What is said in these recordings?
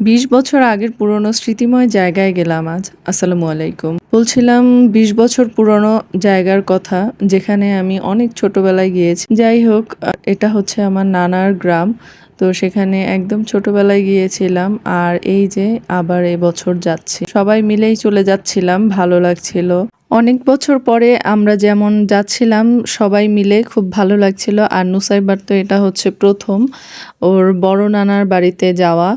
বিশ বছর আগের পুরনো স্মৃতিময় জায়গায় গেলাম আজ। আসসালামু আলাইকুম। বলছিলাম বিশ বছর পুরনো জায়গার কথা, যেখানে আমি অনেক ছোটবেলায় গিয়েছি। যাই হোক, এটা হচ্ছে আমার নানার গ্রাম, তো সেখানে একদম ছোটবেলায় গিয়েছিলাম আর এই যে আবার এবছর যাচ্ছি। সবাই মিলেই চলে যাচ্ছিলাম, ভালো লাগছিল। অনেক বছর পরে আমরা যেমন যাচ্ছিলাম, সবাই মিলে খুব ভালো লাগছিল। আর নুসাইবার তো এটা হচ্ছে প্রথম। ওর বড় নানার বাড়িতে যাওয়া।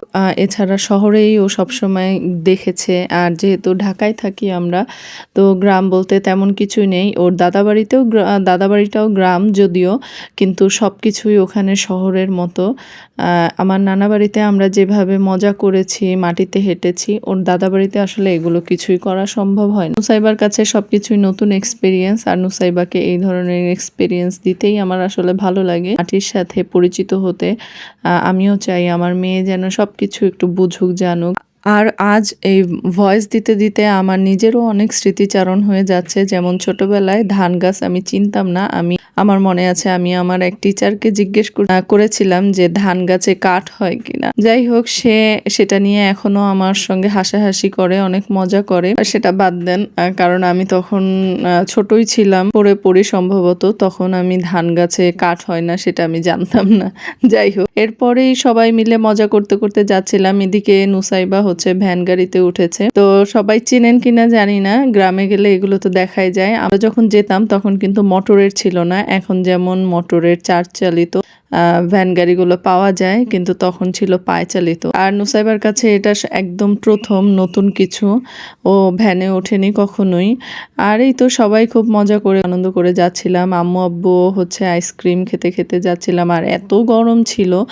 এছাড়া শহরেই ও সবসময় দেখেছে। আর যেহেতু ঢাকায় থাকি আমরা, তো গ্রাম বলতে তেমন কিছুই নেই। ওর দাদা বাড়িতেও দাদা বাড়িটাও গ্রাম যদিও, কিন্তু সব কিছুই ওখানে শহরের মতো। আমার নানা বাড়িতে আমরা যেভাবে মজা করেছি, মাটিতে হেঁটেছি, ওর দাদা বাড়িতে আসলে এগুলো কিছুই করা সম্ভব হয় নুসাইবার কাছে সবকিছুই নতুন এক্সপিরিয়েন্স আর নুসাইবাকে এই ধরনের এক্সপিরিয়েন্স দিতেই আমার আসলে ভালো লাগে। মাটির সাথে পরিচিত হতে। আমিও চাই আমার মেয়ে যেন সব কিছু একটু বুঝুক, জানুক। আর আজ এই ভয়েস দিতে দিতে আমার নিজেরও অনেক স্মৃতিচারণ হয়ে যাচ্ছে। যেমন ছোটবেলায় ধান গাছ আমি চিনতাম না, আমি আমার মনে আছে, আমি আমার এক টিচারকে জিজ্ঞেস করেছিলাম যে ধান গাছে কাঠ হয় কিনা। যাই হোক, সে সেটা নিয়ে এখনও আমার সঙ্গে হাসাহাসি করে, অনেক মজা করে। সেটা বাদ দেন কারণ আমি তখন ছোটই ছিলাম, পড়ে পড়ি সম্ভবত, তখন আমি ধান গাছে কাঠ হয় না, সেটা আমি জানতাম না। যাই হোক, এরপরেই সবাই মিলে মজা করতে করতে যাচ্ছিলাম, এদিকে নুসাইবা হচ্ছে ভ্যান গাড়িতে উঠেছে। তো সবাই চেনেন কিনা জানি না, গ্রামে গেলে এগুলো তো দেখাই যায়। আমরা যখন যেতাম, তখন কিন্তু মোটরের ছিল না এখন যেমন মোটরের চার চালিত ভ্যান গাড়িগুলো পাওয়া যায়, কিন্তু তখন ছিল পায়ে চালিত আর নুসাইবার কাছে এটা একদম প্রথম, নতুন কিছু। ও ভ্যানে ওঠেনি কখনোই। আর এই তো সবাই খুব মজা করে, আনন্দ করে যাচ্ছিলাম। আম্মু, আব্বু হচ্ছে আইসক্রিম খেতে খেতে যাচ্ছিলাম। আর এত গরম ছিল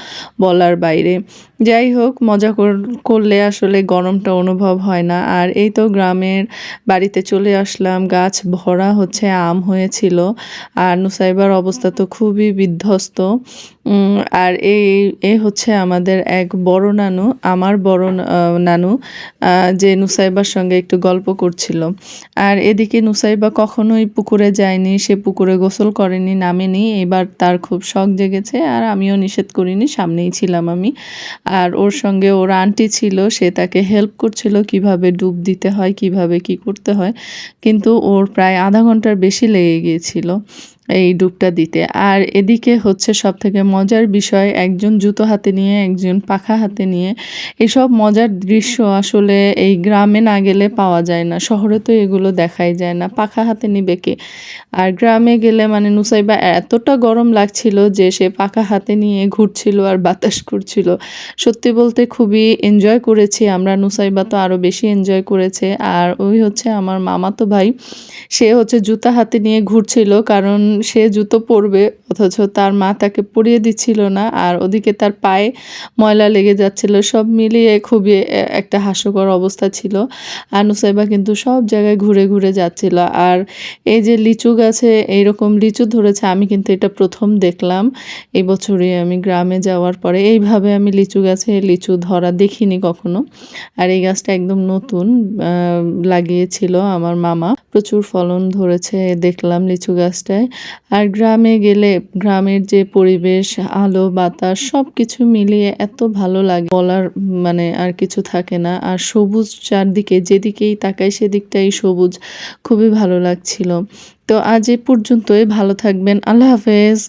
বলার বাইরে। যাই হোক, মজা কর- করলে আসলে গরমটা অনুভব হয় না। আর এই তো গ্রামের বাড়িতে চলে আসলাম। গাছ ভরা হচ্ছে, আম হয়েছিল। আর নুসাইবার অবস্থা তো খুবই বিধ্বস্ত। আর এই এ হচ্ছে আমাদের এক বড় নানু, আমার বড় নানু যে নুসাইবার সঙ্গে একটু গল্প করছিল। আর এদিকে নুসাইবা কখনোই পুকুরে যায়নি, সে পুকুরে গোসল করেনি, নামেনি, এবার তার খুব শখ জেগেছে, আর আমিও নিষেধ করিনি, সামনেই ছিলাম আমি। আর ওর সঙ্গে ওর আন্টি ছিল, সে তাকে হেল্প করছিল কীভাবে ডুব দিতে হয়, কীভাবে কি করতে হয়, কিন্তু ওর প্রায় আধা ঘণ্টার বেশি লেগে গিয়েছিল এই ডুবটা দিতে। আর এদিকে হচ্ছে সব থেকে মজার বিষয়, একজন জুতো হাতে নিয়ে, একজন পাখা হাতে নিয়ে, এসব মজার দৃশ্য আসলে এই গ্রামে না গেলে পাওয়া যায় না, শহরে তো এগুলো দেখাই যায় না, পাখা হাতে নিবে কে? আর গ্রামে গেলে মানে নুসাইবা এতটা গরম লাগছিল যে সে পাখা হাতে নিয়ে ঘুরছিল আর বাতাস করছিল। সত্যি বলতে খুবই এনজয় করেছি আমরা, নুসাইবা তো আরও বেশি এনজয় করেছে। আর ওই হচ্ছে আমার মামাতো ভাই, সে হচ্ছে জুতা হাতে নিয়ে ঘুরছিল কারণ সে জুতো পরবে, অথচ তার মা তাকে পরিয়ে দিচ্ছিল না। আর ওদিকে তার পায়ে ময়লা লেগে যাচ্ছিল। সব মিলিয়ে খুবই একটা হাস্যকর অবস্থা ছিল। আর নুসাইবা কিন্তু সব জায়গায় ঘুরে ঘুরে যাচ্ছিল। আর এই যে লিচু গাছে এইরকম লিচু ধরেছে, আমি কিন্তু এটা প্রথম দেখলাম। এই বছরই আমি গ্রামে যাওয়ার পরে এইভাবে আমি লিচু গাছে লিচু ধরা দেখিনি কখনো। আর এই গাছটা একদম নতুন লাগিয়েছিল আমার মামা। প্রচুর ফলন ধরেছে, দেখলাম লিচু গাছটায়। আর গ্রামে গেলে, গ্রামের যে পরিবেশ আলো, বাতাস সব কিছু মিলিয়ে এত ভালো লাগে। বলার মানে আর কিছু থাকে না। আর সবুজ চারদিকে, যেদিকেই তাকাই সেদিকটাই সবুজ। খুবই ভালো লাগছিল। তো আজ এ পর্যন্তই। ভালো থাকবেন। আল্লাহ হাফেজ।